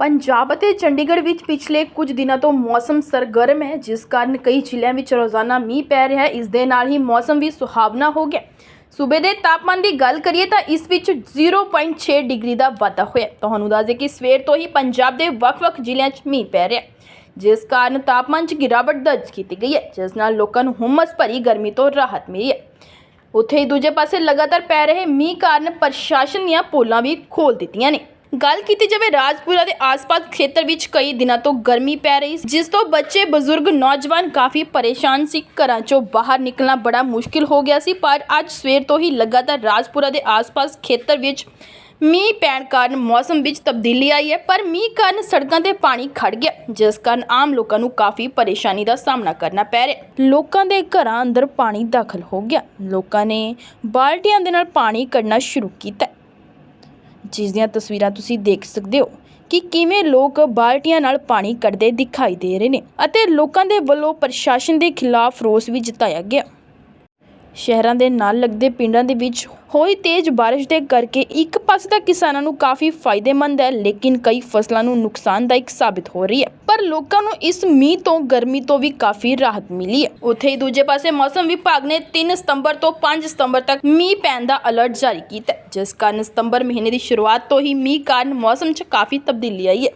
ਪੰਜਾਬ ਅਤੇ ਚੰਡੀਗੜ੍ਹ ਵਿੱਚ ਪਿਛਲੇ ਕੁਝ ਦਿਨਾਂ ਤੋਂ ਮੌਸਮ ਸਰਗਰਮ ਹੈ, ਜਿਸ ਕਾਰਨ ਕਈ ਜ਼ਿਲ੍ਹਿਆਂ ਵਿੱਚ ਰੋਜ਼ਾਨਾ ਮੀਂਹ ਪੈ ਰਿਹਾ ਹੈ। ਇਸ ਦੇ ਨਾਲ ਹੀ ਮੌਸਮ ਵੀ ਸੁਹਾਵਣਾ ਹੋ ਗਿਆ। ਸੂਬੇ ਦੇ ਤਾਪਮਾਨ ਦੀ ਗੱਲ ਕਰੀਏ ਤਾਂ ਇਸ ਵਿੱਚ 0.6 ਡਿਗਰੀ ਦਾ ਵਾਧਾ ਹੋਇਆ ਤੁਹਾਨੂੰ ਦੱਸ ਦੇ ਕਿ ਸਵੇਰ ਤੋਂ ਹੀ ਪੰਜਾਬ ਦੇ ਵੱਖ-ਵੱਖ ਜ਼ਿਲ੍ਹਿਆਂ 'ਚ ਮੀਂਹ ਪੈ ਰਿਹਾ ਜਿਸ ਕਾਰਨ ਤਾਪਮਾਨ 'ਚ ਗਿਰਾਵਟ ਦਰਜ ਕੀਤੀ ਗਈ ਹੈ, ਜਿਸ ਨਾਲ ਲੋਕਾਂ ਨੂੰ ਹੁਮਸ ਭਰੀ ਗਰਮੀ ਤੋਂ ਰਾਹਤ ਮਿਲੀ ਹੈ। ਉੱਥੇ ਹੀ ਦੂਜੇ ਪਾਸੇ ਲਗਾਤਾਰ ਪੈ ਰਹੇ ਮੀਂਹ ਕਾਰਨ ਪ੍ਰਸ਼ਾਸਨ ਦੀਆਂ ਪੋਲਾਂ ਵੀ ਖੋਲ ਦਿੱਤੀਆਂ ਨੇ। ਗੱਲ ਕੀਤੀ ਜਾਵੇ ਰਾਜਪੁਰਾ ਦੇ ਆਸ-ਪਾਸ ਖੇਤਰ ਵਿੱਚ ਕਈ ਦਿਨਾਂ ਤੋਂ ਗਰਮੀ ਪੈ ਰਹੀ ਸੀ, ਜਿਸ ਤੋਂ ਬੱਚੇ ਬਜ਼ੁਰਗ ਨੌਜਵਾਨ ਕਾਫੀ ਪਰੇਸ਼ਾਨ ਸੀ। ਘਰਾਂ ਚੋਂ ਬਾਹਰ ਨਿਕਲਣਾ ਬੜਾ ਮੁਸ਼ਕਿਲ ਹੋ ਗਿਆ ਸੀ ਪਰ ਅੱਜ ਸਵੇਰ ਤੋਂ ਹੀ ਲਗਾਤਾਰ ਰਾਜਪੁਰਾ ਦੇ ਆਸ-ਪਾਸ ਖੇਤਰ ਵਿੱਚ ਮੀਂਹ ਪੈਣ ਕਾਰਨ ਮੌਸਮ ਵਿੱਚ ਤਬਦੀਲੀ ਆਈ ਹੈ ਪਰ ਮੀਂਹ ਕਾਰਨ ਸੜਕਾਂ ਤੇ ਪਾਣੀ ਖੜ ਗਿਆ ਜਿਸ ਕਾਰਨ ਆਮ ਲੋਕਾਂ ਨੂੰ ਕਾਫੀ ਪਰੇਸ਼ਾਨੀ ਦਾ ਸਾਹਮਣਾ ਕਰਨਾ ਪੈ ਰਿਹਾ ਲੋਕਾਂ ਦੇ ਘਰਾਂ ਅੰਦਰ ਪਾਣੀ ਦਾਖਲ ਹੋ ਗਿਆ। ਲੋਕਾਂ ਨੇ ਬਾਲਟੀਆਂ ਦੇ ਨਾਲ ਪਾਣੀ ਕੱਢਣਾ ਸ਼ੁਰੂ ਕੀਤਾ ਜਿਸ ਦੀਆਂ ਤਸਵੀਰਾਂ ਤੁਸੀਂ ਦੇਖ ਸਕਦੇ ਹੋ ਕਿ ਕਿਵੇਂ ਲੋਕ ਬਾਲਟੀਆਂ ਨਾਲ ਪਾਣੀ ਕੱਢਦੇ ਦਿਖਾਈ ਦੇ ਰਹੇ ਨੇ ਅਤੇ ਲੋਕਾਂ ਦੇ ਵੱਲੋਂ ਪ੍ਰਸ਼ਾਸਨ ਦੇ ਖਿਲਾਫ ਰੋਸ ਵੀ ਜਤਾਇਆ ਗਿਆ। ਸ਼ਹਿਰਾਂ ਦੇ ਨਾਲ ਲੱਗਦੇ ਪਿੰਡਾਂ ਦੇ ਵਿੱਚ ਹੋਈ ਤੇਜ਼ ਬਾਰਿਸ਼ ਦੇ ਕਰਕੇ ਇੱਕ ਪਾਸੇ ਤਾਂ ਕਿਸਾਨਾਂ ਨੂੰ ਕਾਫੀ ਫਾਇਦੇਮੰਦ ਹੈ, ਲੇਕਿਨ ਕਈ ਫਸਲਾਂ ਨੂੰ ਨੁਕਸਾਨਦਾਇਕ ਸਾਬਿਤ ਹੋ ਰਹੀ ਹੈ। ਪਰ ਲੋਕਾਂ ਨੂੰ ਇਸ ਮੀਂਹ ਤੋਂ, ਗਰਮੀ ਤੋਂ ਵੀ ਕਾਫੀ ਰਾਹਤ ਮਿਲੀ ਹੈ। ਉੱਥੇ ਹੀ ਦੂਜੇ ਪਾਸੇ ਮੌਸਮ ਵਿਭਾਗ ਨੇ 3 ਸਤੰਬਰ ਤੋਂ 5 ਸਤੰਬਰ ਤੱਕ ਮੀਂਹ ਪੈਣ ਦਾ ਅਲਰਟ ਜਾਰੀ ਕੀਤਾ ਜਿਸ ਕਾਰਨ ਸਤੰਬਰ ਮਹੀਨੇ ਦੀ ਸ਼ੁਰੂਆਤ ਤੋਂ ਹੀ ਮੀਂਹ ਕਾਰਨ ਮੌਸਮ 'ਚ ਕਾਫੀ ਤਬਦੀਲੀ ਆਈ ਹੈ।